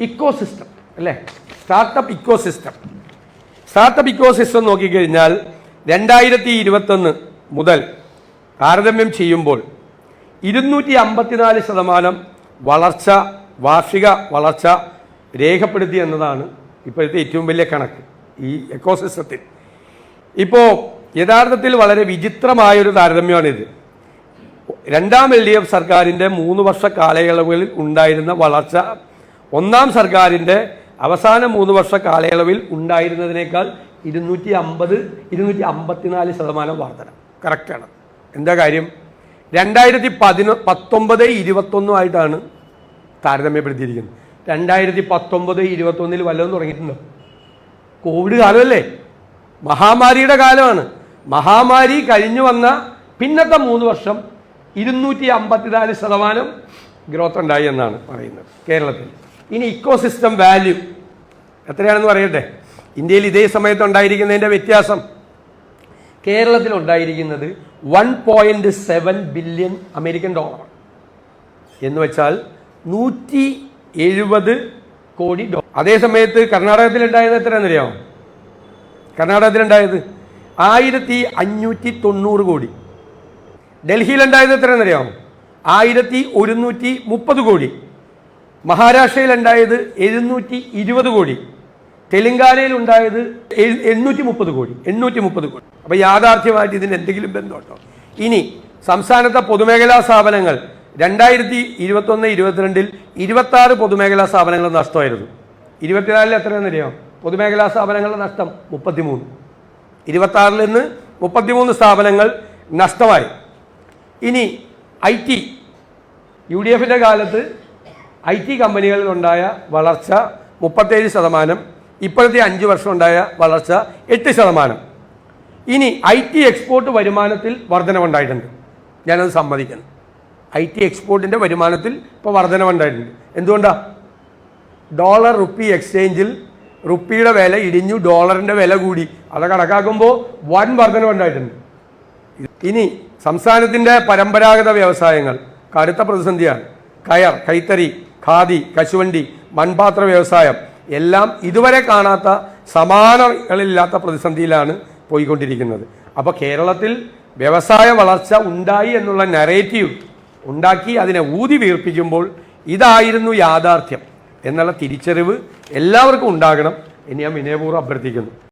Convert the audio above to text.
Eco system അല്ലേ? Startup ecosystem. Startup ecosystem നോക്കിക്കഴിഞ്ഞാൽ രണ്ടായിരത്തി ഇരുപത്തൊന്ന് മുതൽ താരതമ്യം ചെയ്യുമ്പോൾ ഇരുന്നൂറ്റി അമ്പത്തിനാല് ശതമാനം വളർച്ച വാർഷിക വളർച്ച രേഖപ്പെടുത്തി എന്നതാണ് ഇപ്പോഴത്തെ ഏറ്റവും വലിയ കണക്ക് ഈ എക്കോസിസ്റ്റത്തിൽ ഇപ്പോൾ യഥാർത്ഥത്തിൽ വളരെ വിചിത്രമായൊരു താരതമ്യമാണിത്. രണ്ടാം എൽ ഡി എഫ് സർക്കാരിന്റെ മൂന്ന് വർഷ കാലയളവുകളിൽ ഉണ്ടായിരുന്ന വളർച്ച ഒന്നാം സർക്കാരിന്റെ അവസാന മൂന്ന് വർഷ കാലയളവിൽ ഉണ്ടായിരുന്നതിനേക്കാൾ ഇരുന്നൂറ്റി അമ്പത് ഇരുന്നൂറ്റി അമ്പത്തിനാല് ശതമാനം വർധന. കറക്റ്റാണ് എന്താ കാര്യം? രണ്ടായിരത്തി പതിനൊ പത്തൊമ്പത് ഇരുപത്തൊന്നുമായിട്ടാണ് താരതമ്യപ്പെടുത്തിയിരിക്കുന്നത്. രണ്ടായിരത്തി പത്തൊമ്പത് ഇരുപത്തൊന്നിൽ വല്ലതും തുടങ്ങിയിട്ടുണ്ടോ? കോവിഡ് കാലമല്ലേ? മഹാമാരിയുടെ കാലമാണ്. മഹാമാരി കഴിഞ്ഞു വന്ന പിന്നത്തെ മൂന്ന് വർഷം ഇരുന്നൂറ്റി അമ്പത്തിനാല് ശതമാനം ഗ്രോത്ത് ഉണ്ടായി എന്നാണ് പറയുന്നത് കേരളത്തിൽ. ഇനി ഇക്കോസിസ്റ്റം വാല്യൂ എത്രയാണെന്ന് പറയട്ടെ? ഇന്ത്യയിൽ ഇതേ സമയത്ത് ഉണ്ടായിരിക്കുന്നതിന്റെ വ്യത്യാസം. കേരളത്തിൽ ഉണ്ടായിരിക്കുന്നത് one point seven billion American dollar എന്ന് വെച്ചാൽ നൂറ്റി എഴുപത് കോടി ഡോളർ അതേ സമയത്ത് കർണാടകത്തിൽ ഉണ്ടായത് എത്രയാണെന്നറിയാമോ കർണാടകത്തിലുണ്ടായത് ആയിരത്തി അഞ്ഞൂറ്റി തൊണ്ണൂറ് കോടി. ഡൽഹിയിലുണ്ടായത് എത്രയാണെന്നറിയാമോ ആയിരത്തി ഒരുന്നൂറ്റി മുപ്പത് കോടി. മഹാരാഷ്ട്രയിലുണ്ടായത് എഴുന്നൂറ്റി ഇരുപത് കോടി. തെലങ്കാനയിൽ ഉണ്ടായത് എണ്ണൂറ്റി മുപ്പത് കോടി. എണ്ണൂറ്റി മുപ്പത് കോടി. അപ്പോൾ യാഥാർത്ഥ്യമായിട്ട് ഇതിന് എന്തെങ്കിലും ബന്ധമുണ്ടോ? ഇനി സംസ്ഥാനത്തെ പൊതുമേഖലാ സ്ഥാപനങ്ങൾ രണ്ടായിരത്തി ഇരുപത്തൊന്ന് ഇരുപത്തിരണ്ടിൽ ഇരുപത്താറ് പൊതുമേഖലാ സ്ഥാപനങ്ങൾ നഷ്ടമായിരുന്നു. ഇരുപത്തിനാലിൽ എത്രയാണെന്നറിയോ പൊതുമേഖലാ സ്ഥാപനങ്ങളുടെ നഷ്ടം മുപ്പത്തിമൂന്ന്. ഇരുപത്താറിൽ നിന്ന് മുപ്പത്തിമൂന്ന് സ്ഥാപനങ്ങൾ നഷ്ടമായി. ഇനി ഐ ടി യു ഡി എഫിന്റെ കാലത്ത് ഐ ടി കമ്പനികളിലുണ്ടായ വളർച്ച മുപ്പത്തേഴ് ശതമാനം ഇപ്പോഴത്തെ അഞ്ച് വർഷം ഉണ്ടായ വളർച്ച എട്ട് ശതമാനം. ഇനി ഐ ടി എക്സ്പോർട്ട് വരുമാനത്തിൽ വർധനവുണ്ടായിട്ടുണ്ട്. ഞാനത് സമ്മതിക്കുന്നു ഐ ടി എക്സ്പോർട്ടിന്റെ വരുമാനത്തിൽ ഇപ്പോൾ വർധനവുണ്ടായിട്ടുണ്ട്. എന്തുകൊണ്ടാണ് ഡോളർ റുപ്പി എക്സ്ചേഞ്ചിൽ റുപ്പിയുടെ വില ഇടിഞ്ഞു ഡോളറിന്റെ വില കൂടി. അത് കണക്കാക്കുമ്പോൾ വൻ വർധനവുണ്ടായിട്ടുണ്ട്. ഇനി സംസ്ഥാനത്തിന്റെ പരമ്പരാഗത വ്യവസായങ്ങൾ കടുത്ത പ്രതിസന്ധിയാണ്. കയർ കൈത്തറി ഖാദി കശുവണ്ടി മൺപാത്ര വ്യവസായം എല്ലാം ഇതുവരെ കാണാത്ത സമാനങ്ങളില്ലാത്ത പ്രതിസന്ധിയിലാണ് പോയിക്കൊണ്ടിരിക്കുന്നത്. അപ്പോൾ കേരളത്തിൽ വ്യവസായ വളർച്ച ഉണ്ടായി എന്നുള്ള നരേറ്റീവ് ഉണ്ടാക്കി അതിനെ ഊതി വീർപ്പിക്കുമ്പോൾ ഇതായിരുന്നു യാഥാർത്ഥ്യം. എന്നുള്ള തിരിച്ചറിവ് എല്ലാവർക്കും ഉണ്ടാകണം. എന്ന് ഞാൻ വിനയപൂർവം അഭ്യർത്ഥിക്കുന്നു.